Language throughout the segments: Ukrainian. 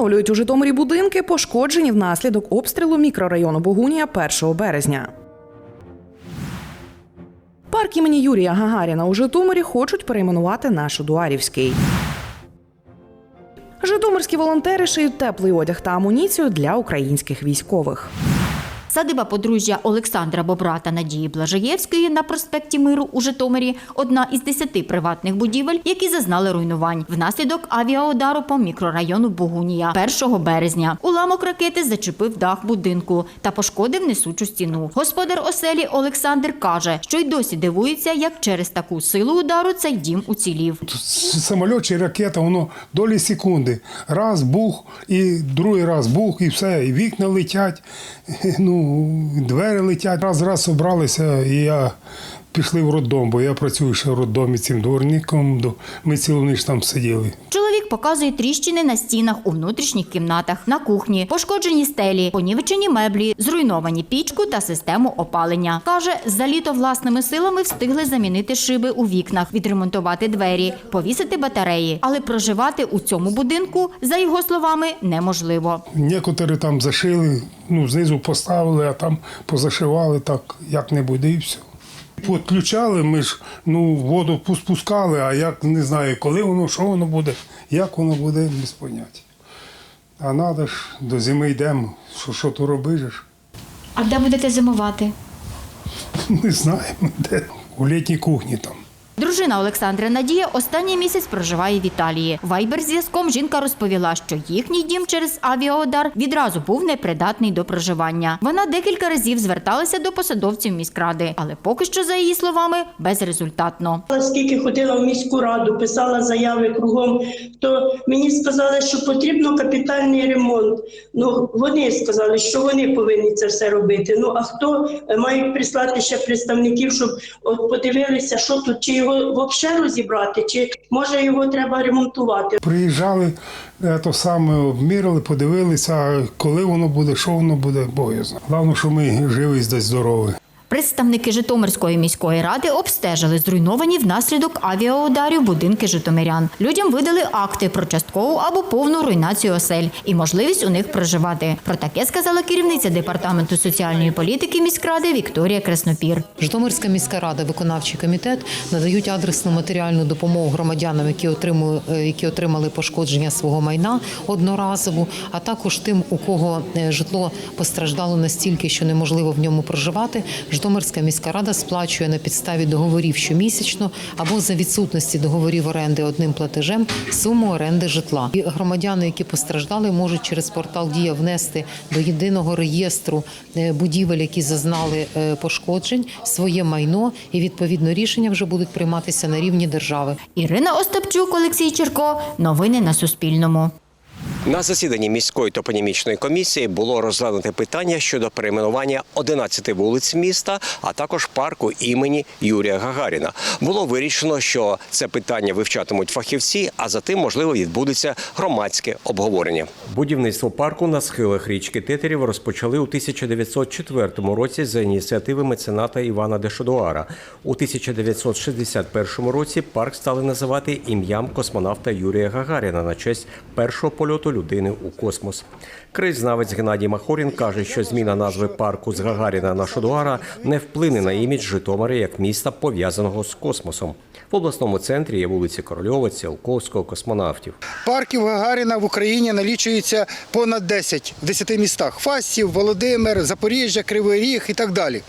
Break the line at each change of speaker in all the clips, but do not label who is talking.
Відновлюють у Житомирі будинки, пошкоджені внаслідок обстрілу мікрорайону Богунія 1 березня. Парк імені Юрія Гагаріна у Житомирі хочуть перейменувати на Шудуарівський. Житомирські волонтери шиють теплий одяг та амуніцію для українських військових.
Садиба подружжя Олександра Бобра та Надії Блажаєвської на проспекті Миру у Житомирі одна із десяти приватних будівель, які зазнали руйнувань внаслідок авіаудару по мікрорайону Богунія 1 березня. Уламок ракети зачепив дах будинку та пошкодив несучу стіну. Господар оселі Олександр каже, що й досі дивується, як через таку силу удару цей дім уцілів.
самоліт чи ракета, воно долі секунди. Раз бух, і другий раз бух, і все. І вікна летять, ну, двері летять. Раз раз обралися, і я пішли в роддом, бо я працюю ще в роддомі цим дворником. Ми цілу ніч там сиділи.
Показує тріщини на стінах у внутрішніх кімнатах, на кухні, пошкоджені стелі, понівечені меблі, зруйновані пічку та систему опалення. Каже, за літо власними силами встигли замінити шиби у вікнах, відремонтувати двері, повісити батареї. Але проживати у цьому будинку, за його словами, неможливо.
Некоторі там зашили, ну, знизу поставили, а там позашивали так, як не буде, і все. Підключали, ми ж ну, воду пу- спускали, а як не знаю, коли воно, що воно буде, як воно буде, без поняття. А треба ж, до зими йдемо, що, що то робиш?
А де будете зимувати?
Не знаємо, де. У літній кухні там.
Дружина Олександра Надія останній місяць проживає в Італії. Вайбер зв'язком жінка розповіла, що їхній дім через авіаудар відразу був непридатний до проживання. Вона декілька разів зверталася до посадовців міськради, але поки що, за її словами, безрезультатно.
Скільки ходила в міську раду, писала заяви кругом, то мені сказали, що потрібно капітальний ремонт. Ну вони сказали, що вони повинні це все робити. Ну а хто е, мають прислати ще представників, щоб от подивилися, що тут, чи його взагалі розібрати, чи може його треба ремонтувати.
Приїжджали, е, то саме обмірили, подивилися, коли воно буде, що воно буде, бо його знає. Головне, що ми живі і здорові.
Представники Житомирської міської ради обстежили зруйновані внаслідок авіаударів будинки житомирян. Людям видали акти про часткову або повну руйнацію осель і можливість у них проживати. Про таке сказала керівниця департаменту соціальної політики міськради Вікторія Краснопір.
Житомирська міська рада, виконавчий комітет надають адресну матеріальну допомогу громадянам, які отримали, які отримали пошкодження свого майна одноразово, а також тим, у кого е, житло постраждало настільки, що неможливо в ньому проживати. Житомирська міська рада сплачує на підставі договорів щомісячно або за відсутності договорів оренди одним платежем суму оренди житла. І громадяни, які постраждали, можуть через портал Дія внести до єдиного реєстру е, будівель, які зазнали е, пошкоджень, своє майно, і відповідно рішення вже будуть прийматися на рівні держави.
Ірина Остапчук, Олексій Черко. Новини на Суспільному.
На засіданні міської топонімічної комісії було розглянуте питання щодо перейменування 11 вулиць міста, а також парку імені Юрія Гагаріна. Було вирішено, що це питання вивчатимуть фахівці, а за тим, можливо, відбудеться громадське обговорення. Будівництво парку на схилах річки Тетерів розпочали у 1904 році за ініціативи мецената Івана Дешодуара. У 1961 році парк стали називати ім'ям космонавта Юрія Гагаріна на честь першого польоту людини у космос. Краєзнавець Геннадій Махорін каже, що зміна назви парку з Гагаріна на Шодуара не вплине на імідж Житомира як міста, пов'язаного з космосом. В обласному центрі є вулиці Корольова, Ціолковського, космонавтів.
Парків Гагаріна в Україні налічується понад 10 в 10 містах: Фастів, Володимир, Запоріжжя, Кривий Ріг і так далі.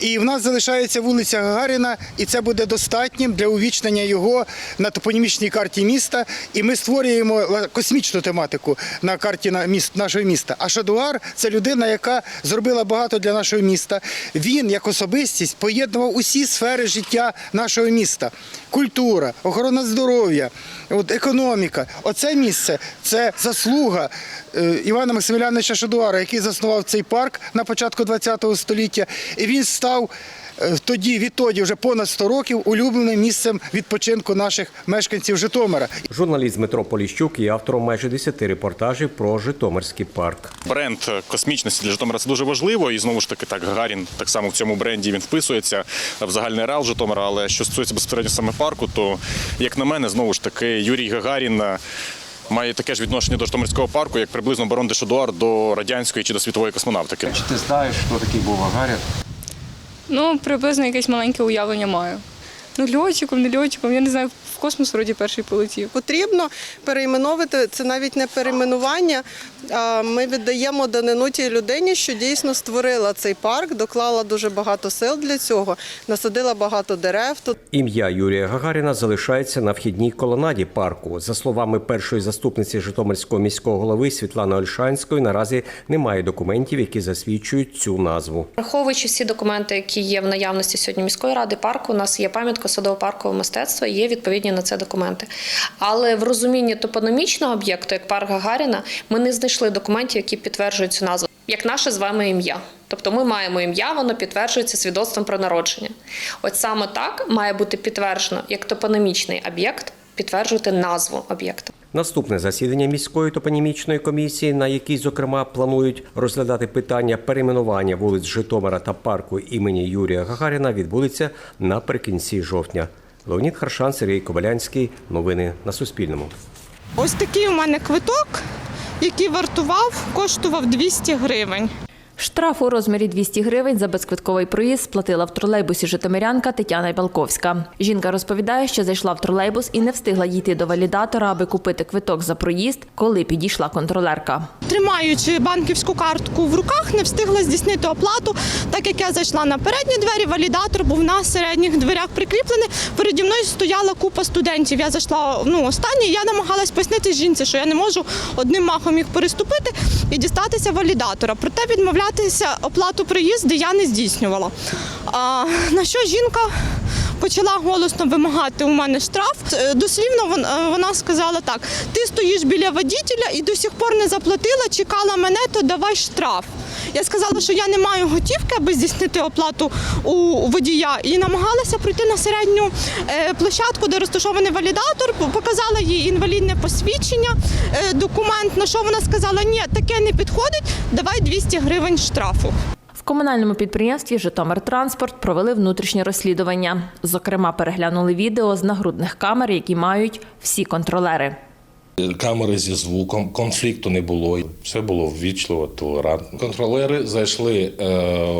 І в нас залишається вулиця Гагаріна, і це буде достатнім для увічнення його на топонімічній карті міста. І ми створюємо ла- космічну тематику на карті нашого міста. А Шадуар це людина, яка зробила багато для нашого міста. Він, як особистість, поєднував усі сфери життя нашого міста: культура, охорона здоров'я, от, економіка. Оце місце це заслуга е, Івана Максиміляновича Шадуара, який заснував цей парк на початку ХХ століття. І він став тоді, відтоді, вже понад 100 років, улюбленим місцем відпочинку наших мешканців Житомира.
Журналіст Дмитро Поліщук є автором майже 10 репортажів про Житомирський парк.
Бренд космічності для Житомира це дуже важливо. І знову ж таки, так Гагарін так само в цьому бренді він вписується в загальний реал Житомира. Але що стосується безпосередньо саме парку, то як на мене, знову ж таки, Юрій Гагарін. має таке ж відношення до Житомирського парку, як приблизно барон де до радянської чи до світової космонавтики.
Чи ти знаєш, хто такий був Гагарін?
Ну, приблизно якесь маленьке уявлення маю. Ну, льотчиком, не льотчиком, я не знаю, в космос вроді перший полетів.
Потрібно перейменовувати це навіть не перейменування. а Ми віддаємо данину тій людині, що дійсно створила цей парк, доклала дуже багато сил для цього, насадила багато дерев. Тут
Ім'я Юрія Гагаріна залишається на вхідній колонаді парку. За словами першої заступниці Житомирського міського голови Світлани Ольшанської, наразі немає документів, які засвідчують цю назву.
Враховуючи всі документи, які є в наявності сьогодні міської ради парку, у нас є пам'ятка садово-паркового мистецтва, є відповідні на це документи. Але в розумінні топономічного об'єкту, як парк Гагаріна, ми не знайшли документів, які підтверджують цю назву, як наше з вами ім'я. Тобто ми маємо ім'я, воно підтверджується свідоцтвом про народження. От саме так має бути підтверджено як топономічний об'єкт, підтверджувати назву об'єкту.
Наступне засідання міської топонімічної комісії, на якій, зокрема, планують розглядати питання перейменування вулиць Житомира та парку імені Юрія Гагаріна, відбудеться наприкінці жовтня. Леонід Харшан, Сергій Кобилянський. Новини на Суспільному.
Ось такий у мене квиток, який вартував, коштував 200 гривень.
Штраф у розмірі 200 гривень за безквитковий проїзд сплатила в тролейбусі житомирянка Тетяна Балковська. Жінка розповідає, що зайшла в тролейбус і не встигла дійти до валідатора, аби купити квиток за проїзд, коли підійшла контролерка.
Тримаючи банківську картку в руках, не встигла здійснити оплату. Так як я зайшла на передні двері, валідатор був на середніх дверях прикріплений. Переді мною стояла купа студентів. Я зайшла ну останній. Я намагалась пояснити жінці, що я не можу одним махом їх переступити і дістатися валідатора. Проте відмовлятися оплату приїзду я не здійснювала. А, на що жінка почала голосно вимагати у мене штраф. Е, Дослівно е, вона сказала так: ти стоїш біля водітеля і до сих пор не заплатила, чекала мене, то давай штраф. Я сказала, що я не маю готівки, аби здійснити оплату у водія, і намагалася пройти на середню е, площадку, де розташований валідатор. Показала їй інвалідне посвідчення, е, документ. На що вона сказала, ні, таке не підходить, давай 200 гривень штрафу.
В комунальному підприємстві Житомиртранспорт провели внутрішнє розслідування. Зокрема, переглянули відео з нагрудних камер, які мають всі контролери.
Камери зі звуком, конфлікту не було. Все було ввічливо, толерантно. Контролери зайшли е,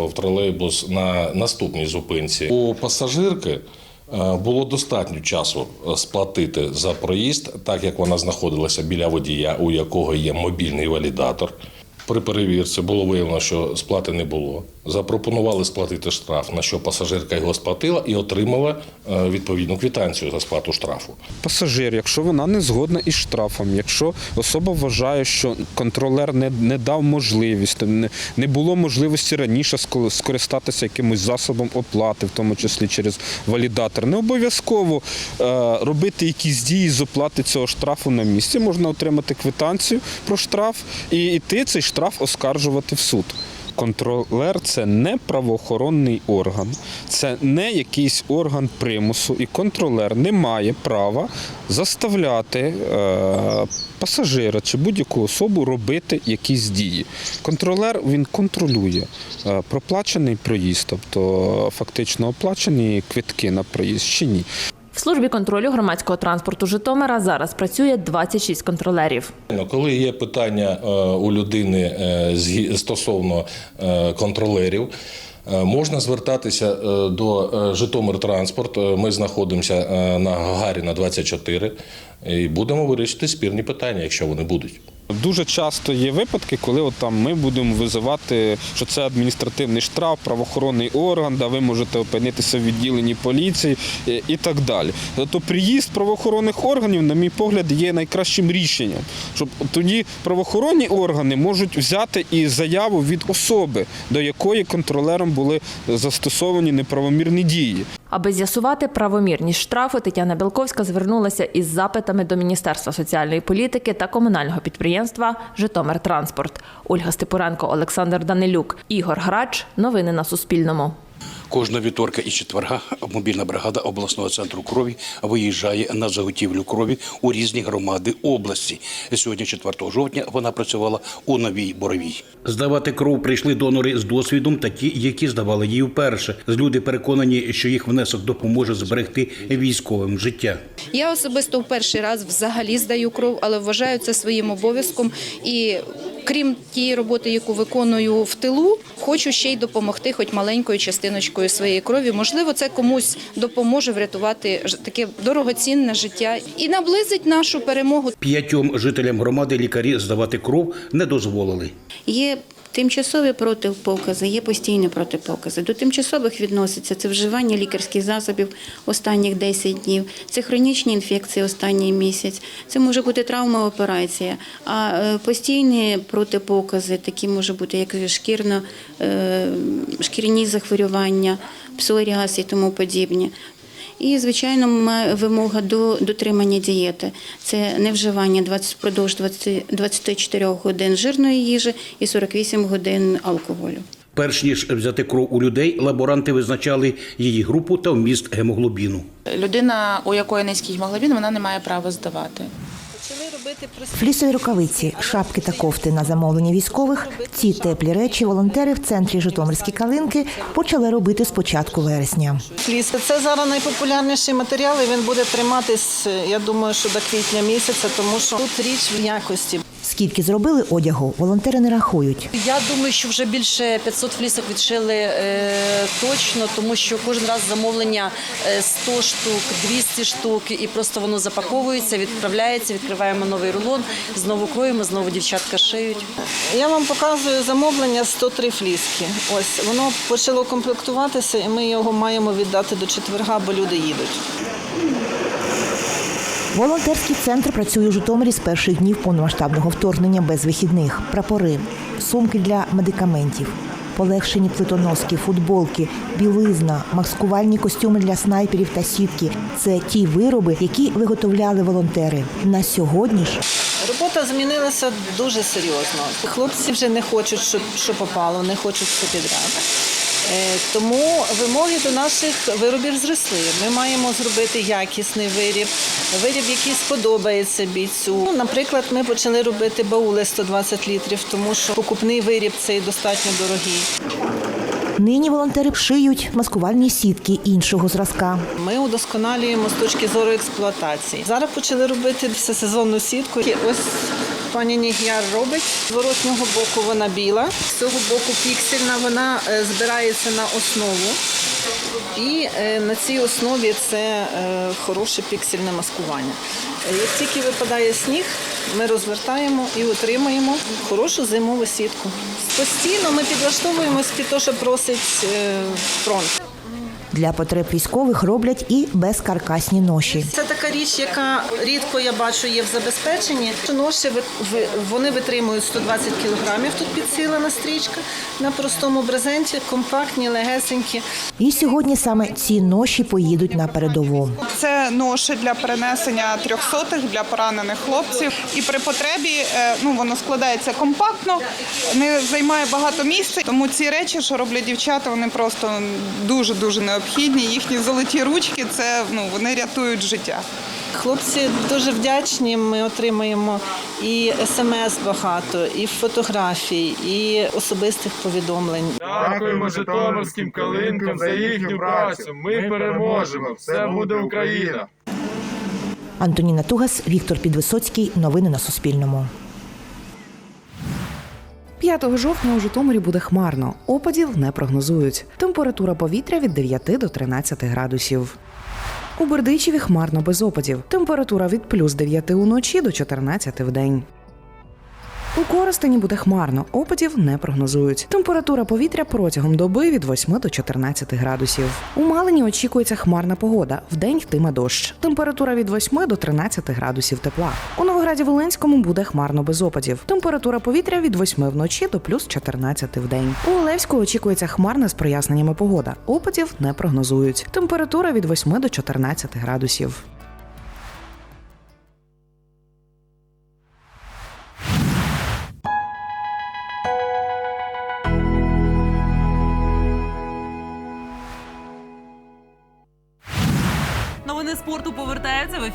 в тролейбус на наступній зупинці. У пасажирки е, було достатньо часу е, сплатити за проїзд, так як вона знаходилася біля водія, у якого є мобільний валідатор. При перевірці було виявлено, що сплати не було. Запропонували сплатити штраф, на що пасажирка його сплатила і отримала е, відповідну квитанцію за сплату штрафу.
пасажир, якщо вона не згодна із штрафом, якщо особа вважає, що контролер не, не дав можливість, не, не було можливості раніше ско- скористатися якимось засобом оплати, в тому числі через валідатор, не обов'язково е, робити якісь дії з оплати цього штрафу на місці. Можна отримати квитанцію про штраф і йти цей штраф оскаржувати в суд. Контролер це не правоохоронний орган, це не якийсь орган примусу, і контролер не має права заставляти е, пасажира чи будь-яку особу робити якісь дії. Контролер він контролює е, проплачений проїзд, тобто фактично оплачені квитки на проїзд чи ні.
В службі контролю громадського транспорту Житомира зараз працює 26 контролерів.
Ну, Коли є питання е, у людини е, стосовно е, контролерів, можна звертатися до Житомиртранспорт. Е, Ми знаходимося на Гагаріна 24 і будемо вирішити спірні питання, якщо вони будуть.
Дуже часто є випадки, коли от там ми будемо визивати, що це адміністративний штраф, правоохоронний орган, да ви можете опинитися в відділенні поліції е, і так далі. Тобто приїзд правоохоронних органів, на мій погляд, є найкращим рішенням. Щоб тоді правоохоронні органи можуть взяти і заяву від особи, до якої контролером були застосовані неправомірні дії.
Аби з'ясувати правомірність штрафу, Тетяна Білковська звернулася із запитами до Міністерства соціальної політики та комунального підприємства Житомир Транспорт. Ольга Степуренко, Олександр Данилюк, Ігор Грач. Новини на Суспільному.
Кожного вівторка і четверга мобільна бригада обласного центру крові виїжджає на заготівлю крові у різні громади області. Сьогодні, 4 жовтня, вона працювала у Новій Боровій. Здавати кров прийшли донори з досвідом, та ті, які здавали її вперше. Люди переконані, що їх внесок допоможе зберегти військовим життя.
Я особисто в перший раз взагалі здаю кров, але вважаю це своїм обов'язком. І крім тієї роботи, яку виконую в тилу, хочу ще й допомогти, хоч маленькою частиночкою своєї крові. Можливо, це комусь допоможе врятувати таке дорогоцінне життя і наблизить нашу перемогу.
П'ятьом жителям громади лікарі здавати кров не дозволили.
Є тимчасові протипокази, є постійні протипокази. До тимчасових відноситься це вживання лікарських засобів останніх 10 днів, це хронічні інфекції останній місяць, це може бути травма операція. А е, постійні протипокази, такі може бути як шкірно, е, шкіряні захворювання, псоріаз і тому подібні. І, звичайно, вимога до дотримання дієти. Це невживання 20, впродовж 20, 24 годин жирної їжі і 48 годин алкоголю.
Перш ніж взяти кров у людей, лаборанти визначали її групу та вміст гемоглобіну.
Людина, у якої низький гемоглобін, вона не має права здавати.
Флісові рукавиці, шапки та кофти на замовлення військових. Ці теплі речі волонтери в центрі Житомирські калинки почали робити з початку вересня.
Фліс це зараз найпопулярніший матеріал. і Він буде триматись. Я думаю, що до квітня місяця, тому що тут річ в якості.
Скільки зробили одягу, волонтери не рахують.
Я думаю, що вже більше 500 флісок відшили е, точно, тому що кожен раз замовлення е, 100 штук, 200 штук, і просто воно запаковується, відправляється, відкриваємо новий рулон, знову кроємо, знову дівчатка шиють.
Я вам показую замовлення 103 фліски. Ось воно почало комплектуватися, і ми його маємо віддати до четверга, бо люди їдуть.
Волонтерський центр працює у Житомирі з перших днів повномасштабного вторгнення без вихідних. Прапори, сумки для медикаментів, полегшені плитоноски, футболки, білизна, маскувальні костюми для снайперів та сітки це ті вироби, які виготовляли волонтери. На сьогодні ж
Робота змінилася дуже серйозно. Хлопці вже не хочуть, щоб що попало, не хочуть все підряд. Е, Тому вимоги до наших виробів зросли. Ми маємо зробити якісний виріб, виріб, який сподобається бійцю. Ну, Наприклад, ми почали робити баули 120 літрів, тому що покупний виріб цей достатньо дорогий.
нині волонтери шиють маскувальні сітки іншого зразка.
Ми удосконалюємо з точки зору експлуатації. Зараз почали робити всесезонну сітку. Ось пані Нігяр робить. З воротнього боку вона біла, з цього боку піксельна, вона е, збирається на основу. І е, на цій основі це е, хороше піксельне маскування. Як тільки випадає сніг, ми розвертаємо і отримуємо хорошу зимову сітку. Постійно ми підлаштовуємось під те, що просить фронт.
Для потреб військових роблять і безкаркасні ноші.
Це така річ, яка рідко я бачу є в забезпеченні. Ноші вони витримують 120 кілограмів. Тут підсилена стрічка на простому брезенті, компактні, легесенькі.
І сьогодні саме ці ноші поїдуть на передову.
Це ноші для перенесення трьохсотих для поранених хлопців. І при потребі е, ну воно складається компактно, не займає багато місця. Тому ці речі, що роблять дівчата, вони просто дуже дуже необхідні. Їхні золоті ручки це ну вони рятують життя.
Хлопці дуже вдячні. Ми отримуємо і смс багато, і фотографій, і особистих повідомлень.
Дякуємо житомирським калинкам за їхню працю. Ми переможемо. Все буде Україна.
Антоніна Тугас, Віктор Підвисоцький. Новини на Суспільному.
5 жовтня у Житомирі буде хмарно. Опадів не прогнозують. Температура повітря від 9 до 13 градусів. У Бердичеві хмарно без опадів. Температура від плюс 9 уночі до 14 в день. У Коростені буде хмарно, опадів не прогнозують. Температура повітря протягом доби від 8 до 14 градусів. У Малині очікується хмарна погода. Вдень йтиме дощ. Температура від 8 до 13 градусів тепла. У Новограді Волинському буде хмарно без опадів. Температура повітря від 8 вночі до плюс 14 в день. У Олевську очікується хмарна з проясненнями погода. Опадів не прогнозують. Температура від 8 до 14 градусів.